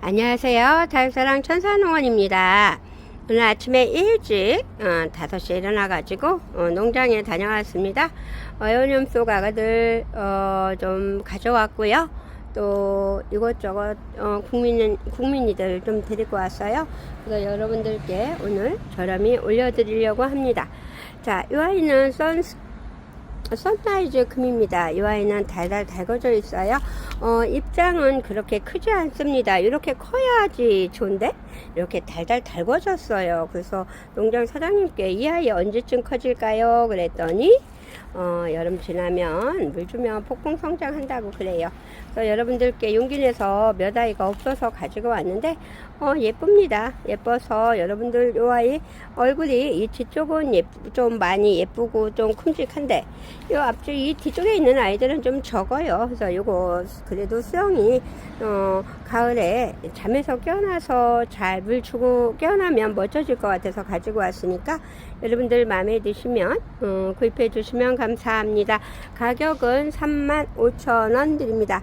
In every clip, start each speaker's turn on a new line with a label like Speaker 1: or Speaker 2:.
Speaker 1: 안녕하세요. 자유사랑 천사농원입니다. 오늘 아침에 일찍 어, 5시에 일어나가지고 어, 농장에 다녀왔습니다. 어, 속 아가들 어, 좀 가져왔고요. 또 이것저것 어, 국민, 국민이들 좀 데리고 왔어요. 그래서 여러분들께 오늘 저렴이 올려드리려고 합니다. 자, 이 아이는 선 선라이즈 금입니다. 이 아이는 달달 달궈져 있어요. 어, 입장은 그렇게 크지 않습니다. 이렇게 커야지 좋은데 이렇게 달달 달궈졌어요. 그래서 농장 사장님께 이 아이 언제쯤 커질까요? 그랬더니 어, 여름 지나면 물 주면 폭풍 성장한다고 그래요. 그래서 여러분들께 용기 내서 몇 아이가 없어서 가지고 왔는데 어, 예쁩니다. 예뻐서 여러분들 요 아이 얼굴이 이 뒤쪽은 예쁘, 좀 많이 예쁘고 좀 큼직한데 요 앞쪽 이 뒤쪽에 있는 아이들은 좀 적어요. 그래서 요거 그래도 수영이 어, 가을에 잠에서 깨어나서 잘 물 주고 깨어나면 멋져질 것 같아서 가지고 왔으니까 여러분들 마음에 드시면 어, 구입해 주시면 감사합니다. 가격은 35,000원 드립니다.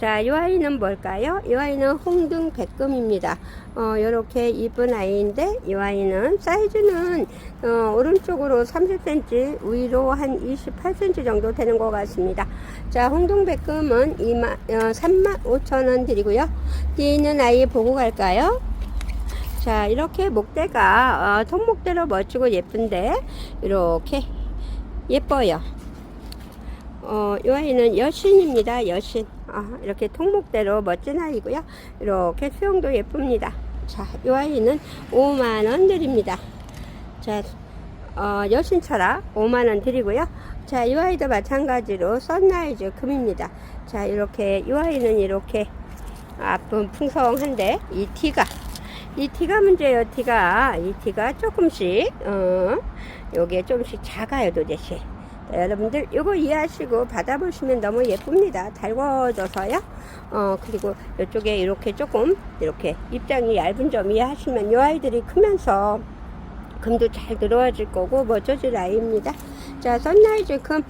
Speaker 1: 자, 이 아이는 뭘까요? 이 아이는 홍등 백금입니다. 어, 요렇게 이쁜 아이인데, 이 아이는 사이즈는, 어, 오른쪽으로 30cm, 위로 한 28cm 정도 되는 것 같습니다. 자, 홍등 백금은 2만, 어, 35,000원 드리고요. 뒤에 있는 아이 보고 갈까요? 자, 이렇게 목대가, 어, 통목대로 멋지고 예쁜데, 이렇게 예뻐요. 어, 이 아이는 여신입니다. 여신. 아, 이렇게 통목대로 멋진 아이고요. 이렇게 수영도 예쁩니다. 자, 이 아이는 5만원 드립니다. 자, 어, 여신철학 5만원 드리고요. 자, 이 아이도 마찬가지로 선라이즈 금입니다. 자, 이렇게, 이 아이는 이렇게 앞은 풍성한데, 이 티가, 이 티가 문제예요, 티가. 이 티가 조금씩, 어, 요게 조금씩 작아요, 도대체. 자, 여러분들 이거 이해하시고 받아보시면 너무 예쁩니다. 달궈져서요. 어 그리고 이쪽에 이렇게 조금 이렇게 입장이 얇은 점 이해하시면 이 아이들이 크면서 금도 잘 들어와질 거고 멋져질 아이입니다. 자 선라이즈 금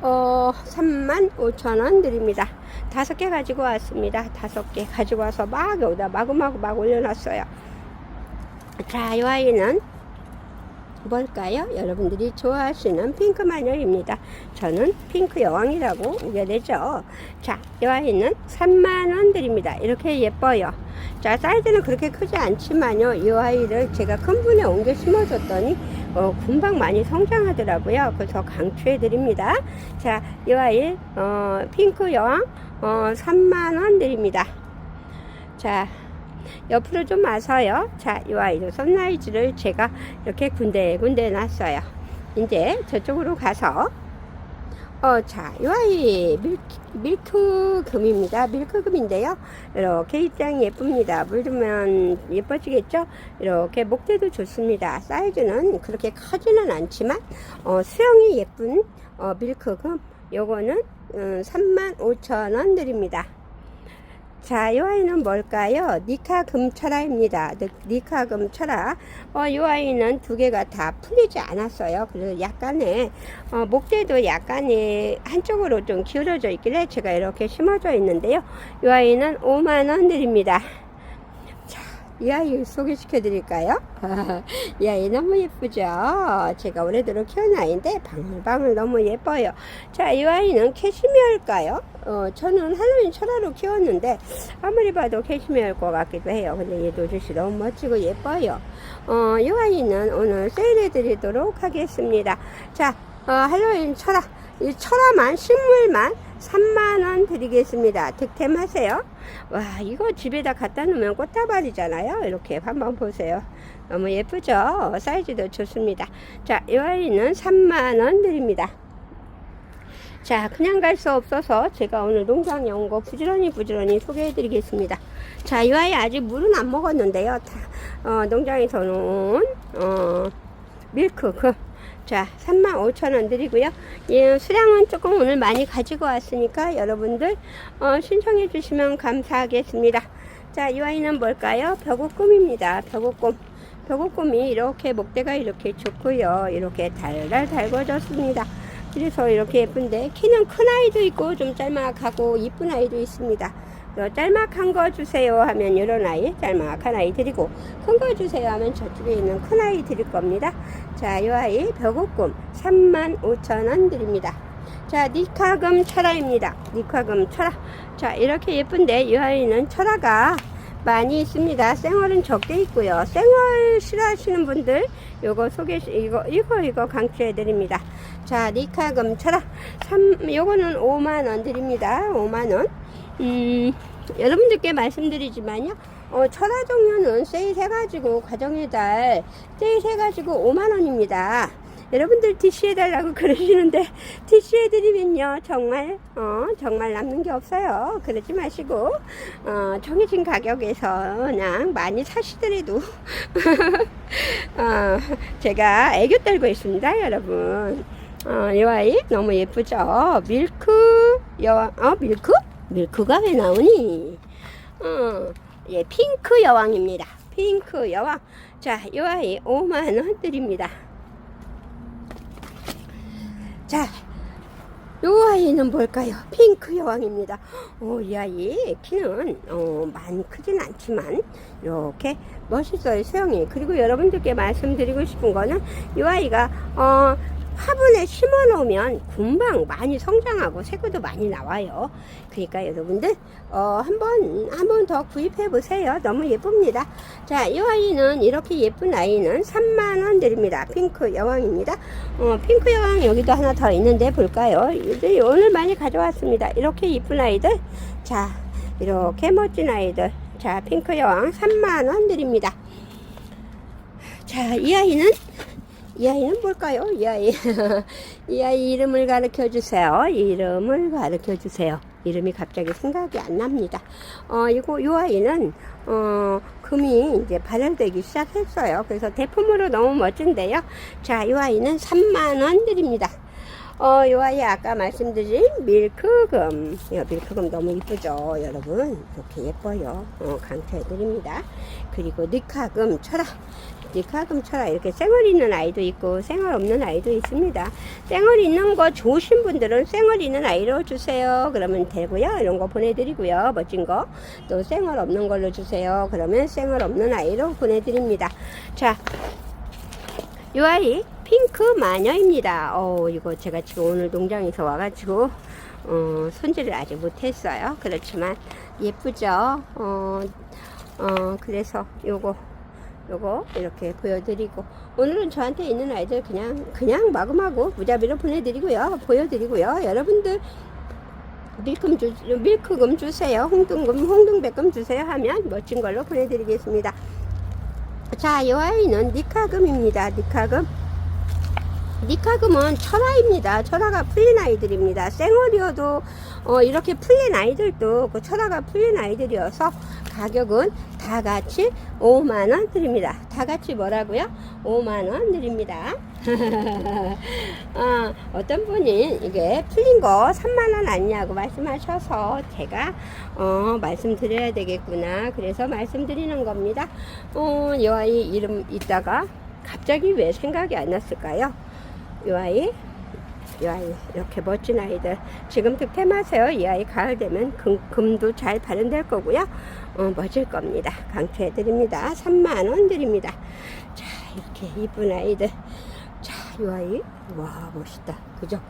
Speaker 1: 어, 35,000원 드립니다. 다섯 개 가지고 왔습니다. 다섯 개 가지고 와서 막 여기다 마구마구 막 올려놨어요. 자, 이 아이는 뭘까요? 여러분들이 좋아하시는 핑크 마녀입니다. 저는 핑크 여왕이라고 우겨내죠. 자, 이 아이는 3만원 드립니다. 이렇게 예뻐요. 자, 사이즈는 그렇게 크지 않지만요. 이 아이를 제가 큰 분에 옮겨 심어줬더니 어, 금방 많이 성장하더라고요. 그래서 강추해 드립니다. 자, 이 아이 어, 핑크 여왕 어, 3만원 드립니다. 자, 옆으로 좀 와서요. 자, 이 아이도 선라이즈를 제가 이렇게 군데군데 놨어요. 이제 저쪽으로 가서 어, 자, 이 아이 밀, 밀크금입니다. 밀크금인데요. 이렇게 입장이 예쁩니다. 물 주면 예뻐지겠죠? 이렇게 목대도 좋습니다. 사이즈는 그렇게 크지는 않지만 어, 수영이 예쁜 어, 밀크금 요거는 음, 35,000원 드립니다. 자, 이 아이는 뭘까요? 니카 금철아입니다. 니카 금철아. 어, 이 아이는 두 개가 다 풀리지 않았어요. 그래서 약간의, 어, 목대도 약간의 한쪽으로 좀 기울어져 있길래 제가 이렇게 심어져 있는데요. 이 아이는 5만원 드립니다. 자, 이 아이 소개시켜 드릴까요? 이 아이 너무 예쁘죠? 제가 올해들어 키운 아이인데 방울방울 너무 예뻐요. 자, 이 아이는 캐시미어일까요? 어, 저는 할로윈 철화로 키웠는데 아무리 봐도 캐시미어일 것 같기도 해요. 근데 얘 노젓이 너무 멋지고 예뻐요. 어, 이 아이는 오늘 세일해 드리도록 하겠습니다. 자, 어, 할로윈 철화. 이 철화만, 식물만 3만원 드리겠습니다. 득템하세요. 와, 이거 집에다 갖다 놓으면 꽃다발이잖아요. 이렇게 한번 보세요. 너무 예쁘죠? 사이즈도 좋습니다. 자, 이 아이는 3만원 드립니다. 자, 그냥 갈 수 없어서 제가 오늘 농장에 온거 부지런히 부지런히 소개해 드리겠습니다. 자, 이 아이 아직 물은 안 먹었는데요. 다, 어, 농장에서는, 어, 밀크, 그, 자, 35,000원 드리고요. 예, 수량은 조금 오늘 많이 가지고 왔으니까 여러분들, 어, 신청해 주시면 감사하겠습니다. 자, 이 아이는 뭘까요? 벽옥꿈입니다. 벽옥꿈. 벽옥꿈이 이렇게 목대가 이렇게 좋고요. 이렇게 달달 달궈졌습니다. 그래서 이렇게 예쁜데 키는 큰 아이도 있고 좀 짤막하고 이쁜 아이도 있습니다. 또 짤막한 거 주세요 하면 이런 아이 짤막한 아이 드리고 큰 거 주세요 하면 저쪽에 있는 큰 아이 드릴 겁니다. 자, 이 아이 벽옥금 35,000원 드립니다. 자, 니카금 철화입니다. 니카금 철화. 자, 이렇게 예쁜데 이 아이는 철화가 많이 있습니다. 생얼은 적게 있고요. 생얼 싫어하시는 분들 요거 소개 이거 이거 이거 강추해 드립니다. 자, 니카금 철화 3 요거는 5만 원 드립니다. 5만 원. 음, 여러분들께 말씀드리지만요. 어, 철화 종류는 세일해가지고 가정의 달 세일해가지고 5만 원입니다. 여러분들 DC 해달라고 그러시는데 DC 해드리면요 정말 어 정말 남는 게 없어요 그러지 마시고 어 정해진 가격에서 그냥 많이 사시더라도 어 제가 애교 떨고 있습니다 여러분 어 이 아이 너무 예쁘죠 밀크 여왕 어 밀크 밀크가 왜 나오니 어 예 핑크 여왕입니다 핑크 여왕 자 이 아이 5만 원 드립니다 자, 요 아이는 뭘까요? 핑크 여왕입니다. 어, 이 아이 키는 어, 많이 크진 않지만 이렇게 멋있어요 수영이. 그리고 여러분들께 말씀드리고 싶은 거는 이 아이가 어, 화분에 심어 놓으면 금방 많이 성장하고 새구도 많이 나와요. 그러니까 여러분들 어, 한번 한번 더 구입해 보세요. 너무 예쁩니다. 자, 이 아이는 이렇게 예쁜 아이는 3만 원 드립니다. 핑크 여왕입니다. 어, 핑크 여왕 여기도 하나 더 있는데 볼까요? 이제 오늘 많이 가져왔습니다. 이렇게 예쁜 아이들. 자, 이렇게 멋진 아이들. 자, 핑크 여왕 3만 원 드립니다. 자, 이 아이는 이 아이는 뭘까요? 이 아이. 이 아이 이름을 가르쳐 주세요. 이름을 가르쳐 주세요. 이름이 갑자기 생각이 안 납니다. 어, 이거, 요 아이는, 어, 금이 이제 발열되기 시작했어요. 그래서 대품으로 너무 멋진데요. 자, 이 아이는 3만원 드립니다. 어, 요 아이 아까 말씀드린 밀크금. 이 밀크금 너무 이쁘죠, 여러분. 이렇게 예뻐요. 어, 강추해드립니다. 그리고 니카금 철학. 니카금 철학. 이렇게 생얼 있는 아이도 있고, 생얼 없는 아이도 있습니다. 생얼 있는 거 좋으신 분들은 생얼 있는 아이로 주세요. 그러면 되고요. 이런 거 보내드리고요. 멋진 거. 또 생얼 없는 걸로 주세요. 그러면 생얼 없는 아이로 보내드립니다. 자, 요 아이 핑크 마녀입니다. 어, 이거 제가 지금 오늘 농장에서 와가지고 어, 손질을 아직 못했어요. 그렇지만 예쁘죠. 어, 어, 그래서 요거 요거 이렇게 보여드리고 오늘은 저한테 있는 아이들 그냥 그냥 마구마구 무자비로 보내드리고요. 보여드리고요. 여러분들 밀금 주, 밀크금 주세요. 홍등금, 홍등백금 주세요 하면 멋진 걸로 보내드리겠습니다. 자, 이 아이는 니카금입니다. 니카금. 니카금은 철화입니다. 철화가 풀린 아이들입니다. 생얼이어도 어, 이렇게 풀린 아이들도 그 철화가 풀린 아이들이어서 가격은 다 같이 5만원 드립니다. 다 같이 뭐라고요? 5만원 드립니다. 어, 어떤 분이 이게 풀린 거 3만원 아니냐고 말씀하셔서 제가 어, 말씀드려야 되겠구나. 그래서 말씀드리는 겁니다. 어, 이 아이 이름 있다가 갑자기 왜 생각이 안 났을까요? 이 아이 이 아이 이렇게 멋진 아이들. 지금 득템하세요. 이 아이 가을 되면 금, 금도 잘 발현될 거고요. 어, 멋질 겁니다. 강추해 드립니다. 3만원 드립니다. 자 이렇게 이쁜 아이들. 자이 아이. 와 멋있다. 그죠?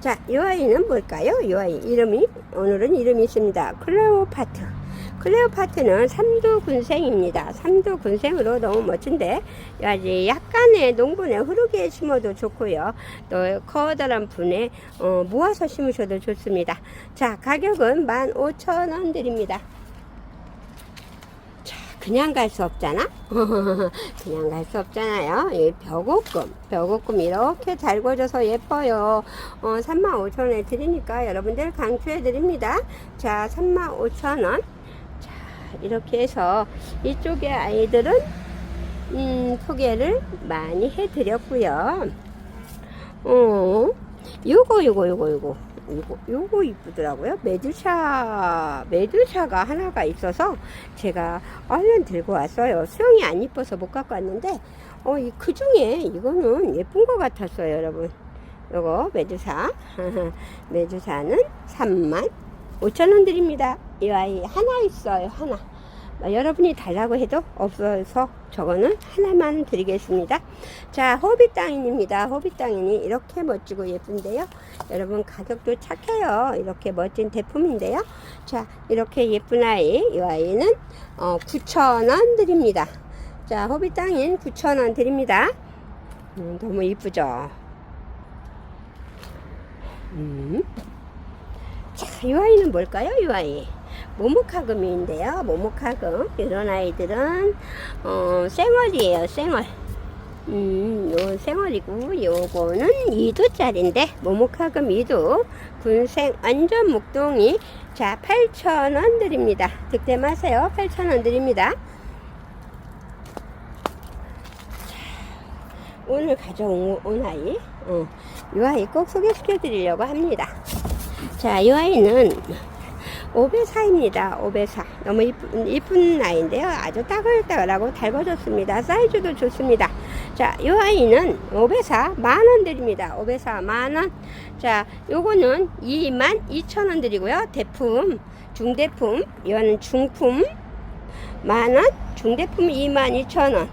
Speaker 1: 자이 아이는 뭘까요? 이 아이 이름이 오늘은 이름이 있습니다. 클레오파트 클레오파트는 삼두 군생입니다. 삼두 군생으로 너무 멋진데 약간의 농분에 흐르게 심어도 좋고요. 또 커다란 분에 어, 모아서 심으셔도 좋습니다. 자 가격은 15,000원 드립니다. 자 그냥 갈 수 없잖아. 그냥 갈 수 없잖아요. 이 벽옥금, 벽옥금 이렇게 달궈져서 예뻐요. 어, 35,000원에 드리니까 여러분들 강추해 드립니다. 자, 35,000원. 이렇게 해서 이쪽의 아이들은 음, 소개를 많이 해드렸고요. 어, 요거 요거 요거 요거 요거 요거 이쁘더라고요. 메두샤 메두샤가 하나가 있어서 제가 얼른 들고 왔어요. 수영이 안 이뻐서 못 갖고 왔는데 어, 이 그 중에 이거는 예쁜 것 같았어요, 여러분. 요거 메두사 메두사는 3만 5천원 드립니다. 이 아이 하나 있어요. 하나. 어, 여러분이 달라고 해도 없어서 저거는 하나만 드리겠습니다. 자, 호빗땅인입니다. 호빗땅인이 이렇게 멋지고 예쁜데요. 여러분 가격도 착해요. 이렇게 멋진 제품인데요. 자, 이렇게 예쁜 아이, 이 아이는 어, 9,000원 드립니다. 자, 호빗땅인 9,000원 드립니다. 음, 너무 이쁘죠? 음. 자, 이 아이는 뭘까요? 이 아이. 모모카금인데요. 모모카금. 이런 아이들은, 어, 생얼이에요. 생얼. 음, 요 생얼이고, 요거는 2도짜리인데, 모모카금 2도. 군생, 완전 목동이. 자, 8,000원 드립니다. 득템하세요. 8,000원 드립니다. 오늘 가져온 온 아이, 어, 이 아이 꼭 소개시켜 드리려고 합니다. 자, 이 아이는 5배4입니다. 5배4. 너무 이쁜, 이쁜 아이인데요. 아주 따글따글하고 달궈졌습니다. 사이즈도 좋습니다. 자, 이 아이는 5배4 만원 드립니다. 5배4 만원. 자, 요거는 2만 2천원 드리고요. 대품, 중대품, 이거는 중품 만원, 중대품 2만 2천원.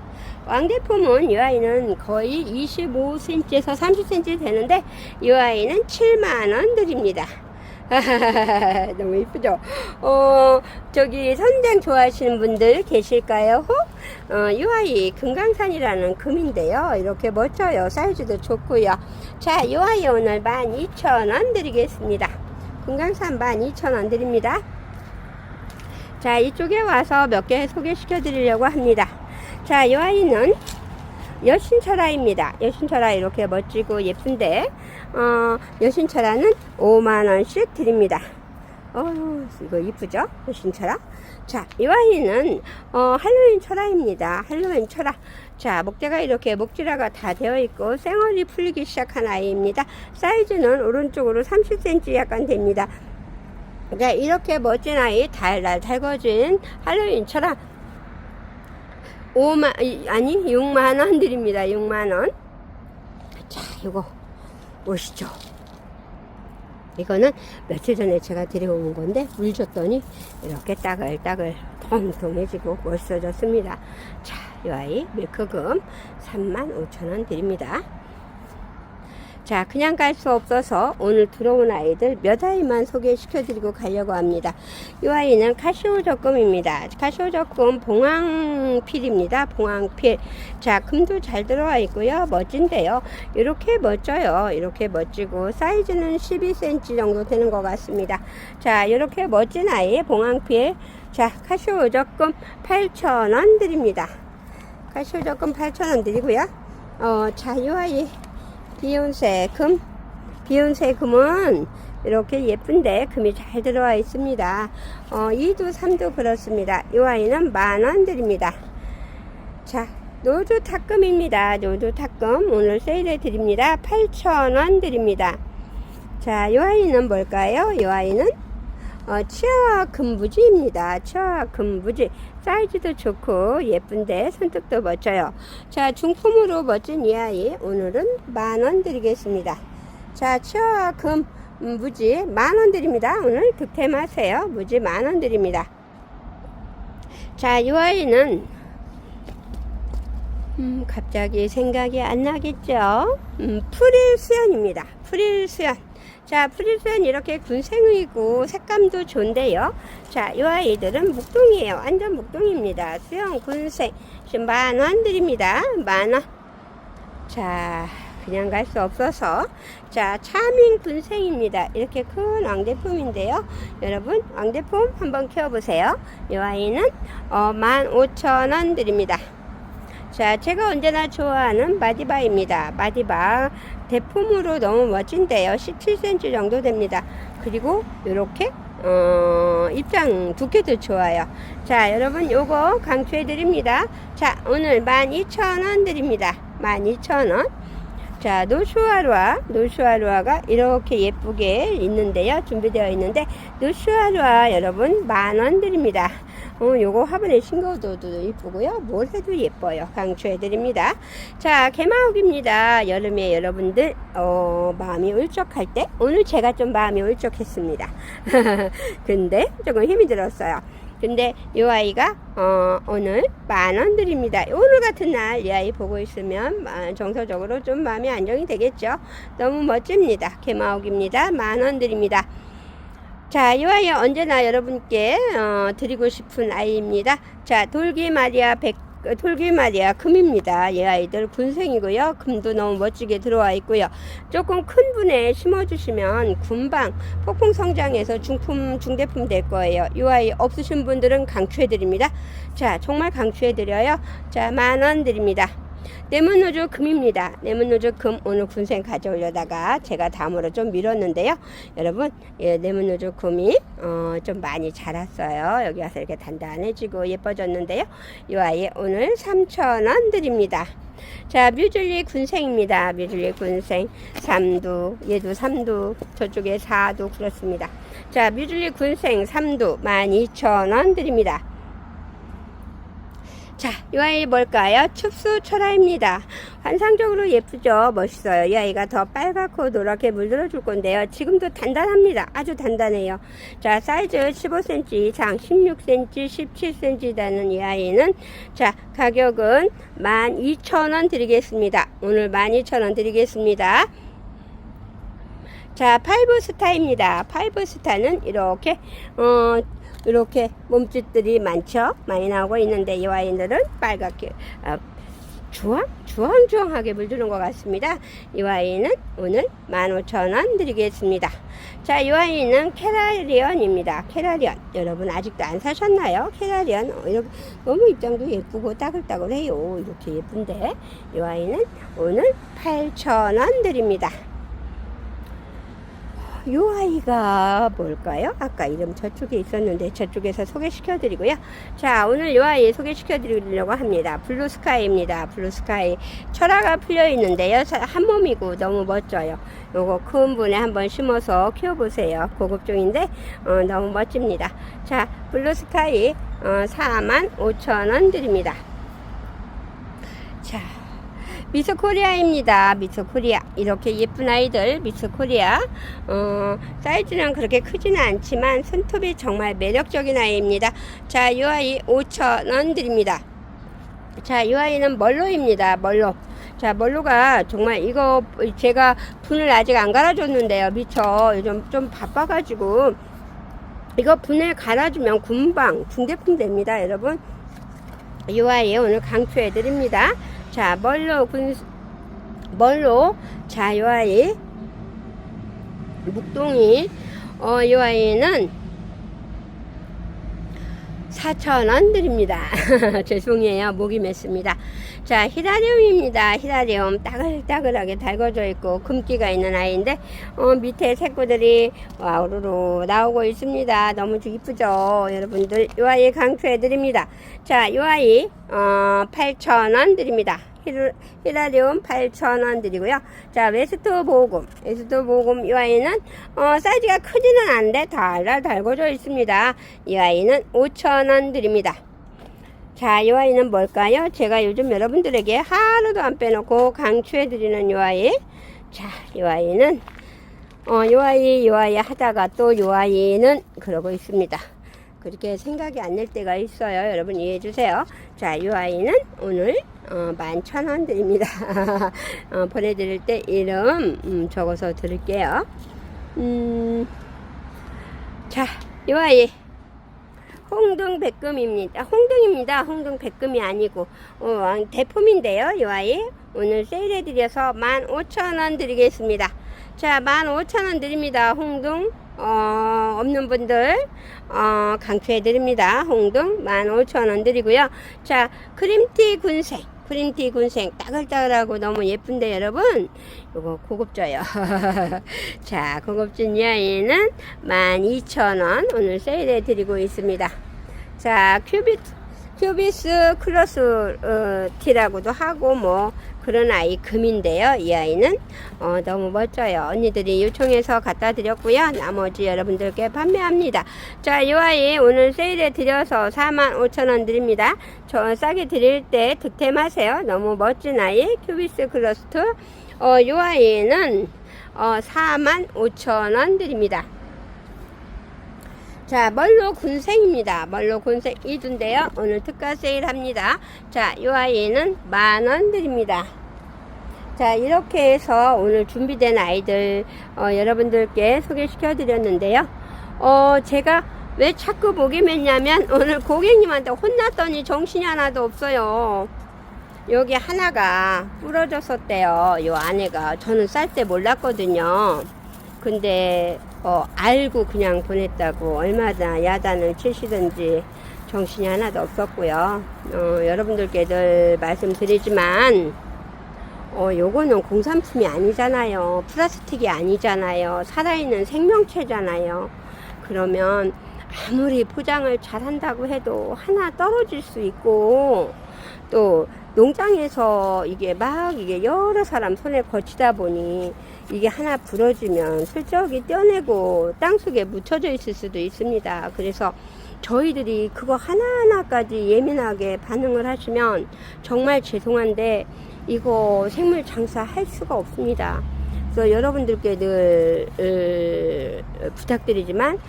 Speaker 1: 왕대품은 이 아이는 거의 25cm에서 30cm 되는데 이 아이는 7만원 드립니다. 너무 이쁘죠? 어, 저기 선장 좋아하시는 분들 계실까요? 혹? 어, 이 아이 금강산이라는 금인데요. 이렇게 멋져요. 사이즈도 좋고요. 자, 이 아이 오늘 12,000원 드리겠습니다. 금강산 12,000원 드립니다. 자, 이쪽에 와서 몇 개 소개시켜 드리려고 합니다. 자, 이 아이는 여신철아입니다. 여신철아 이렇게 멋지고 예쁜데, 어, 여신철아는 5만원씩 드립니다. 어, 이거 이쁘죠? 여신철아. 자, 이 아이는, 어, 할로윈 철아입니다. 할로윈 철아. 자, 목대가 이렇게 목질화가 다 되어 있고, 생얼이 풀리기 시작한 아이입니다. 사이즈는 오른쪽으로 30cm 약간 됩니다. 네, 이렇게 멋진 아이, 달달 달궈진 할로윈 철아. 5만 아니 6만 원 드립니다. 6만 원. 자, 이거 보시죠. 이거는 며칠 전에 제가 데려온 건데 물 줬더니 이렇게 따글따글 통통해지고 멋있어졌습니다. 자, 이 아이 밀크금 3만 5천 원 드립니다. 자, 그냥 갈 수 없어서 오늘 들어온 아이들 몇 아이만 소개시켜 드리고 가려고 합니다. 이 아이는 카시오 적금입니다. 카시오 적금 봉황필입니다. 봉황필. 자, 금도 잘 들어와 있고요. 멋진데요. 이렇게 멋져요. 이렇게 멋지고 사이즈는 12cm 정도 되는 것 같습니다. 자, 이렇게 멋진 아이 봉황필. 자, 카시오 적금 8,000원 드립니다. 카시오 적금 8,000원 드리고요. 어, 자, 이 아이 비욘세 금? 비욘세 금은 이렇게 예쁜데 금이 잘 들어와 있습니다. 어, 2도 3도 그렇습니다. 이 아이는 만원 드립니다. 자 노조 탁금입니다. 노조 탁금 오늘 세일해 드립니다. 8,000원 드립니다. 자 이 아이는 뭘까요? 이 아이는 어, 치아 금부지입니다. 치아 금부지. 사이즈도 좋고 예쁜데 손톱도 멋져요. 자, 중품으로 멋진 이 아이 오늘은 만 원 드리겠습니다. 자, 치아 금부지 만 원 드립니다. 오늘 득템하세요. 무지 만 원 드립니다. 자, 이 아이는 음, 갑자기 생각이 안 나겠죠? 음, 프릴 수연입니다. 프릴 수연. 자, 프리스는 이렇게 군생이고 색감도 좋은데요. 자, 이 아이들은 묵동이에요. 완전 묵동입니다. 수영 군생. 지금 만원 드립니다. 만원. 자, 그냥 갈 수 없어서. 자, 차밍 군생입니다. 이렇게 큰 왕대품인데요. 여러분, 왕대품 한번 키워보세요. 이 아이는 어, 15,000원 드립니다. 자, 제가 언제나 좋아하는 마디바입니다. 마디바 대품으로 너무 멋진데요. 17cm 정도 됩니다. 그리고 이렇게 어, 입장 두께도 좋아요. 자, 여러분 요거 강추해 드립니다. 자, 오늘 12,000원 드립니다. 12,000원. 자, 노슈아루아, 노슈아루아가 이렇게 예쁘게 있는데요. 준비되어 있는데, 노슈아루아 여러분 만 원 드립니다. 어, 요거 화분에 싱거워도 이쁘고요. 뭘 해도 예뻐요. 강추해드립니다. 자, 개마옥입니다. 여름에 여러분들, 어, 마음이 울적할 때, 오늘 제가 좀 마음이 울적했습니다. 근데 조금 힘이 들었어요. 근데 이 아이가 어, 오늘 만 원 드립니다. 오늘 같은 날 이 아이 보고 있으면 아, 정서적으로 좀 마음이 안정이 되겠죠. 너무 멋집니다. 개마옥입니다. 만 원 드립니다. 자, 이 아이 언제나 여러분께 어, 드리고 싶은 아이입니다. 자, 돌기 마리아 백 어, 돌기 마리아 금입니다. 이 아이들 군생이고요. 금도 너무 멋지게 들어와 있고요. 조금 큰 분에 심어주시면 군방 폭풍 성장해서 중품 중대품 될 거예요. 이 아이 없으신 분들은 강추해드립니다. 자, 정말 강추해드려요. 자, 만 원 드립니다. 네모노조 금입니다. 네모노조 금 오늘 군생 가져오려다가 제가 다음으로 좀 밀었는데요. 여러분, 예, 네모노조 금이 어, 좀 많이 자랐어요. 여기 와서 이렇게 단단해지고 예뻐졌는데요. 이 아이 오늘 3,000원 드립니다. 자, 뮤즐리 군생입니다. 뮤즐리 군생 3두, 얘도 3두, 저쪽에 4두 그렇습니다. 자, 뮤즐리 군생 3두 12,000원 드립니다. 자, 이 아이 뭘까요? 춥수 철화입니다. 환상적으로 예쁘죠? 멋있어요. 이 아이가 더 빨갛고 노랗게 물들어 줄 건데요. 지금도 단단합니다. 아주 단단해요. 자, 사이즈 15cm 이상, 16cm, 17cm 되는 이 아이는 자, 가격은 12,000원 드리겠습니다. 오늘 12,000원 드리겠습니다. 자, 파이브 스타입니다. 파이브 스타는 이렇게 어 이렇게 몸짓들이 많죠. 많이 나오고 있는데 이 와인들은 빨갛게 어, 주황 주황주황하게 물드는 것 같습니다. 이 와인은 오늘 15,000원 드리겠습니다. 자, 이 와인은 캐라리언입니다. 캐라리언. 여러분 아직도 안 사셨나요? 캐라리언. 어, 이렇게 너무 입장도 예쁘고 따글따글해요. 이렇게 예쁜데 이 와인은 오늘 8,000원 드립니다. 요 아이가 뭘까요? 아까 이름 저쪽에 있었는데 저쪽에서 소개시켜 드리고요. 자, 오늘 요 아이 소개시켜 드리려고 합니다. 블루스카이입니다. 블루스카이. 철화가 풀려 있는데요. 한 몸이고 너무 멋져요. 요거 큰 분에 한번 심어서 키워보세요. 고급종인데 어, 너무 멋집니다. 자, 블루스카이 어, 4만 5천 원 드립니다. 자, 미스 코리아입니다. 미스 코리아. 이렇게 예쁜 아이들, 미스 코리아. 어, 사이즈는 그렇게 크지는 않지만 손톱이 정말 매력적인 아이입니다. 자, 이 아이 5,000원 드립니다. 자, 이 아이는 멀로입니다. 멀로. 자, 멀로가 정말 이거 제가 분을 아직 안 갈아줬는데요. 미처 요즘 좀 바빠가지고 이거 분을 갈아주면 금방 중대품 됩니다. 여러분. 이 아이 오늘 강추해 드립니다. 자, 멀로 군, 멀로, 자, 요 아이, 묵동이, 어, 요 아이는 4,000원 드립니다. 죄송해요. 목이 맸습니다. 자, 히라리움입니다. 히라리움 따글따글하게 달궈져 있고 금기가 있는 아이인데 어, 밑에 색구들이 와우루루 나오고 있습니다. 너무 이쁘죠? 여러분들 이 아이 강추해 드립니다. 자, 이 아이 어, 8,000원 드립니다. 히르, 히라리움 8,000원 드리고요. 자, 웨스트 보금. 웨스트 보금 이 아이는 어, 사이즈가 크지는 않은데 달달 달궈져 있습니다. 이 아이는 5,000원 드립니다. 자, 이 아이는 뭘까요? 제가 요즘 여러분들에게 하루도 안 빼놓고 강추해 드리는 이 아이. 자, 이 아이는, 어, 이 아이, 이 아이 하다가 또 이 아이는 그러고 있습니다. 그렇게 생각이 안 날 때가 있어요. 여러분 이해해 주세요. 자, 이 아이는 오늘 어, 11,000원 드립니다. 어, 보내드릴 때 이름 음, 적어서 드릴게요. 음, 자, 이 아이. 홍등 백금입니다. 홍등입니다. 홍등 백금이 아니고 어, 대품인데요. 이 아이 오늘 세일해드려서 15,000원 드리겠습니다. 자, 15,000원 드립니다. 홍등 어, 없는 분들 어, 강추해 드립니다. 홍등 15,000원 드리고요. 자, 크림티 군생 크림티 군생 따글따글하고 너무 예쁜데 여러분 요거 고급져요 자 고급진 이 아이는 12,000원 오늘 세일해 드리고 있습니다 자 큐빅 큐비스 클러스 어, 티라고도 하고 뭐 그런 아이 금인데요. 이 아이는 어, 너무 멋져요. 언니들이 요청해서 갖다 드렸고요. 나머지 여러분들께 판매합니다. 자, 이 아이 오늘 세일에 드려서 45,000원 드립니다. 저 싸게 드릴 때 득템하세요. 너무 멋진 아이 큐비스 클러스트. 어, 이 아이는 어, 45,000원 드립니다. 자, 멀로 군생입니다. 멀로 군생 2두인데요. 오늘 특가 세일합니다. 자, 이 아이는 만 원 드립니다. 자, 이렇게 해서 오늘 준비된 아이들 어, 여러분들께 소개시켜 드렸는데요. 어, 제가 왜 자꾸 목이 맸냐면 오늘 고객님한테 혼났더니 정신이 하나도 없어요. 여기 하나가 부러졌었대요. 요 안에가 저는 쌀 때 몰랐거든요. 근데 어, 알고 그냥 보냈다고 얼마나 야단을 치시든지 정신이 하나도 없었고요. 어, 여러분들께 늘 말씀드리지만 어, 요거는 공산품이 아니잖아요. 플라스틱이 아니잖아요. 살아있는 생명체잖아요. 그러면 아무리 포장을 잘 한다고 해도 하나 떨어질 수 있고 또 농장에서 이게 막 이게 여러 사람 손에 거치다 보니 이게 하나 부러지면 슬쩍이 떼어내고 땅속에 묻혀져 있을 수도 있습니다. 그래서 저희들이 그거 하나하나까지 예민하게 반응을 하시면 정말 죄송한데 이거 생물 장사 할 수가 없습니다. 그래서 여러분들께 늘 으, 부탁드리지만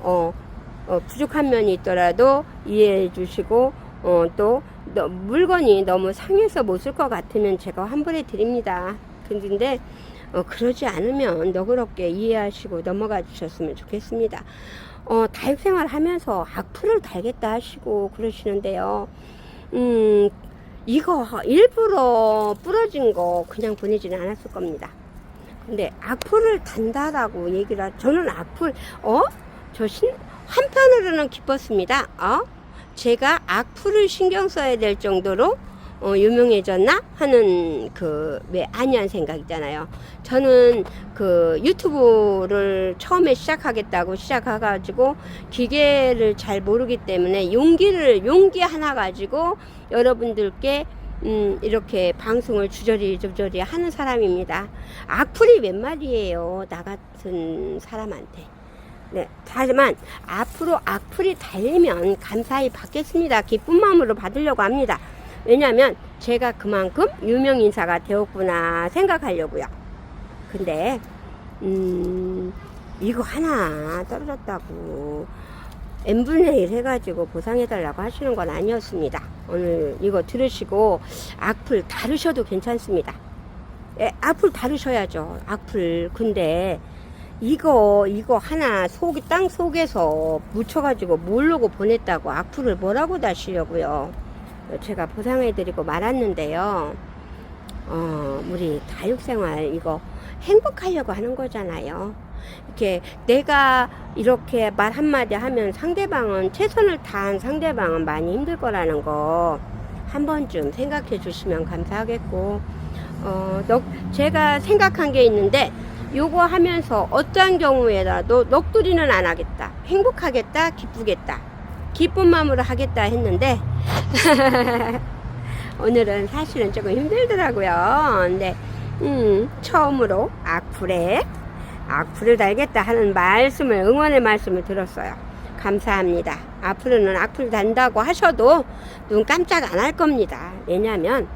Speaker 1: 어, 어, 부족한 면이 있더라도 이해해 주시고 어, 또 너, 물건이 너무 상해서 못 쓸 것 같으면 제가 환불해 드립니다. 근데 어, 그러지 않으면 너그럽게 이해하시고 넘어가 주셨으면 좋겠습니다. 어, 다육생활 하면서 악플을 달겠다 하시고 그러시는데요. 음, 이거 일부러 부러진 거 그냥 보내지는 않았을 겁니다. 근데 악플을 단다라고 얘기를 하, 저는 악플, 어? 저 신, 한편으로는 기뻤습니다. 어? 제가 악플을 신경 써야 될 정도로 어, 유명해졌나 하는 그왜 아니한 생각 있잖아요. 저는 그 유튜브를 처음에 시작하겠다고 시작해가지고 기계를 잘 모르기 때문에 용기를 용기 하나 가지고 여러분들께 음, 이렇게 방송을 주저리 주저리 하는 사람입니다. 악플이 웬 말이에요. 나 같은 사람한테. 네, 하지만 앞으로 악플이 달리면 감사히 받겠습니다. 기쁜 마음으로 받으려고 합니다. 왜냐하면 제가 그만큼 유명 인사가 되었구나 생각하려고요. 근데 음, 이거 하나 떨어졌다고 n분의 1 해가지고 보상해달라고 하시는 건 아니었습니다. 오늘 이거 들으시고 악플 다루셔도 괜찮습니다. 예, 악플 다루셔야죠. 악플. 근데 이거 이거 하나 속땅 속에서 묻혀가지고 모르고 보냈다고 악플을 뭐라고 다시려고요. 제가 보상해드리고 말았는데요. 어, 우리 다육생활 이거 행복하려고 하는 거잖아요. 이렇게 내가 이렇게 말 한마디 하면 상대방은 최선을 다한 상대방은 많이 힘들 거라는 거 한 번쯤 생각해 주시면 감사하겠고, 어, 넉, 제가 생각한 게 있는데, 요거 하면서 어떠한 경우에라도 넋두리는 안 하겠다. 행복하겠다. 기쁘겠다. 기쁜 마음으로 하겠다 했는데, 오늘은 사실은 조금 힘들더라고요. 근데, 음, 처음으로 악플에 악플을 달겠다 하는 말씀을, 응원의 말씀을 들었어요. 감사합니다. 앞으로는 악플 단다고 하셔도 눈 깜짝 안 할 겁니다. 왜냐면,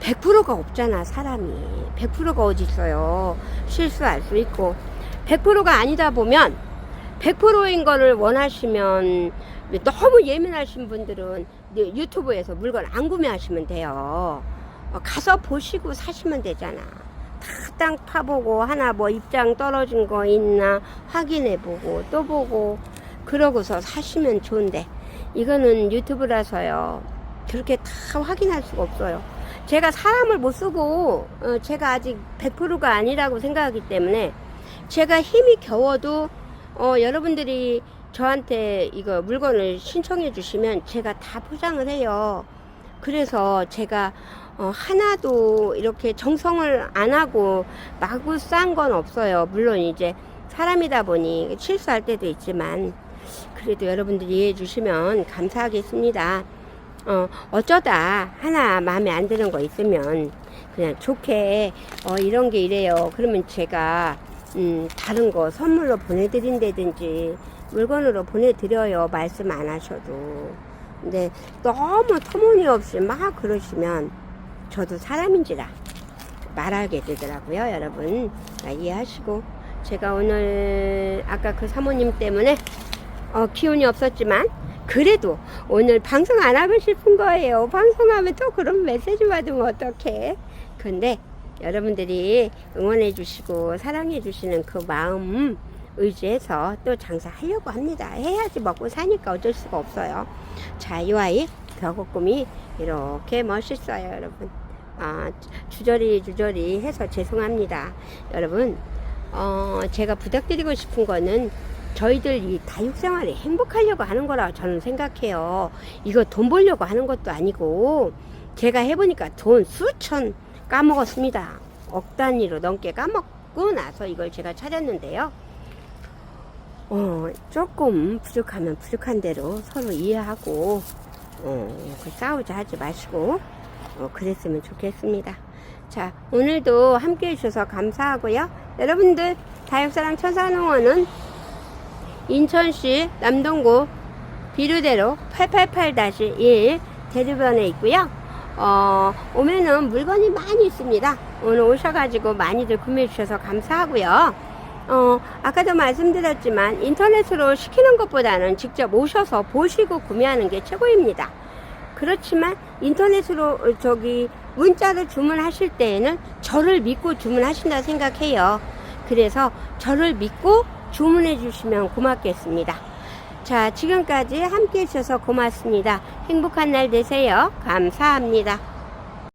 Speaker 1: 100%가 없잖아, 사람이. 100%가 어디 있어요. 실수할 수 있고. 100%가 아니다 보면, 100%인 거를 원하시면, 너무 예민하신 분들은 네, 유튜브에서 물건 안 구매하시면 돼요. 어, 가서 보시고 사시면 되잖아. 다땅 파보고 하나 뭐 입장 떨어진 거 있나 확인해보고 또 보고 그러고서 사시면 좋은데 이거는 유튜브라서요. 그렇게 다 확인할 수가 없어요. 제가 사람을 못 쓰고 어, 제가 아직 100%가 아니라고 생각하기 때문에 제가 힘이 겨워도 어, 여러분들이 저한테 이거 물건을 신청해 주시면 제가 다 포장을 해요. 그래서 제가 어, 하나도 이렇게 정성을 안 하고 마구 싼 건 없어요. 물론 이제 사람이다 보니 실수할 때도 있지만 그래도 여러분들이 이해해 주시면 감사하겠습니다. 어, 어쩌다 하나 마음에 안 드는 거 있으면 그냥 좋게 어, 이런 게 이래요. 그러면 제가 음, 다른 거 선물로 보내드린다든지 물건으로 보내드려요. 말씀 안 하셔도. 근데 너무 터무니없이 막 그러시면 저도 사람인지라 말하게 되더라고요. 여러분 아, 이해하시고 제가 오늘 아까 그 사모님 때문에 어, 기운이 없었지만 그래도 오늘 방송 안 하고 싶은 거예요. 방송하면 또 그런 메시지 받으면 어떡해. 근데 여러분들이 응원해 주시고 사랑해 주시는 그 마음 의지해서 또 장사하려고 합니다. 해야지 먹고 사니까 어쩔 수가 없어요. 자, 이 아이 벽곡꿈이 이렇게 멋있어요, 여러분. 아, 주저리 주저리 해서 죄송합니다. 여러분, 어, 제가 부탁드리고 싶은 거는 저희들 이 다육생활이 행복하려고 하는 거라 저는 생각해요. 이거 돈 벌려고 하는 것도 아니고 제가 해보니까 돈 수천 까먹었습니다. 억 단위로 넘게 까먹고 나서 이걸 제가 찾았는데요. 어, 조금 부족하면 부족한 대로 서로 이해하고 어, 그 싸우자 하지 마시고 어, 그랬으면 좋겠습니다. 자, 오늘도 함께 해주셔서 감사하고요. 여러분들 다육사랑 천사농원은 인천시 남동구 비료대로 888-1 대류변에 있고요. 어, 오면은 물건이 많이 있습니다. 오늘 오셔가지고 많이들 구매해 주셔서 감사하고요. 어, 아까도 말씀드렸지만 인터넷으로 시키는 것보다는 직접 오셔서 보시고 구매하는 게 최고입니다. 그렇지만 인터넷으로 어, 저기 문자를 주문하실 때에는 저를 믿고 주문하신다 생각해요. 그래서 저를 믿고 주문해 주시면 고맙겠습니다. 자, 지금까지 함께 해주셔서 고맙습니다. 행복한 날 되세요. 감사합니다.